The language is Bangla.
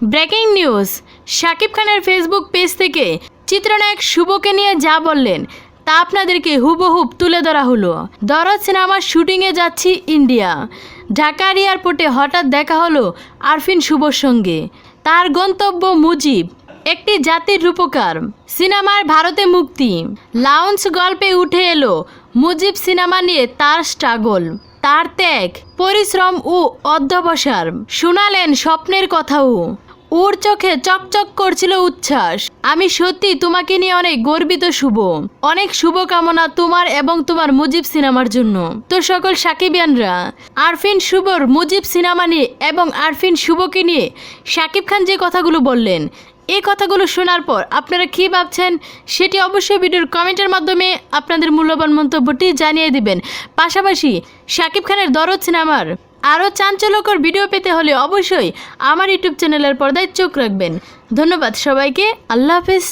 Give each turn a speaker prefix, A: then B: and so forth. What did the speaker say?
A: ব্রেকিং নিউজ, শাকিব খানের ফেসবুক পেজ থেকে চিত্রনায়ক শুভকে নিয়ে যা বললেন, তা আপনাদেরকে হুবহুব তুলে ধরা হলো। দরদ সিনেমার শুটিংয়ে যাচ্ছি ইন্ডিয়া। ঢাকার এয়ারপোর্টে হঠাৎ দেখা হলো আরফিন শুভর সঙ্গে। তার গন্তব্য মুজিব, একটি জাতির রূপকার। সিনেমার ভারতে মুক্তি। লাউঞ্জ গল্পে উঠে এলো মুজিব সিনেমা নিয়ে তার স্ট্রাগল, তার ত্যাগ, পরিশ্রম ও অধ্যবসার। শোনালেন স্বপ্নের কথাও। ওর চোখে চকচক করছিল উচ্ছ্বাস। আমি সত্যি তোমাকে নিয়ে অনেক গর্বিত শুভ। অনেক শুভকামনা তোমার এবং তোমার মুজিব সিনেমার জন্য। তো সকল সাকিবিয়ানরা, আরফিন শুভর মুজিব সিনেমা নিয়ে এবং আরফিন শুভকে নিয়ে শাকিব খান যে কথাগুলো বললেন এই কথাগুলো শোনার পর আপনারা কী ভাবছেন সেটি অবশ্যই ভিডিওর কমেন্টের মাধ্যমে আপনাদের মূল্যবান মন্তব্যটি জানিয়ে দিবেন। পাশাপাশি সাকিব খানের দরদ সিনেমার আরও চাঞ্চল্যকর ভিডিও পেতে হলে অবশ্যই আমার ইউটিউব চ্যানেলের পর্দায় চোখ রাখবেন। ধন্যবাদ সবাইকে। আল্লাহ হাফেজ।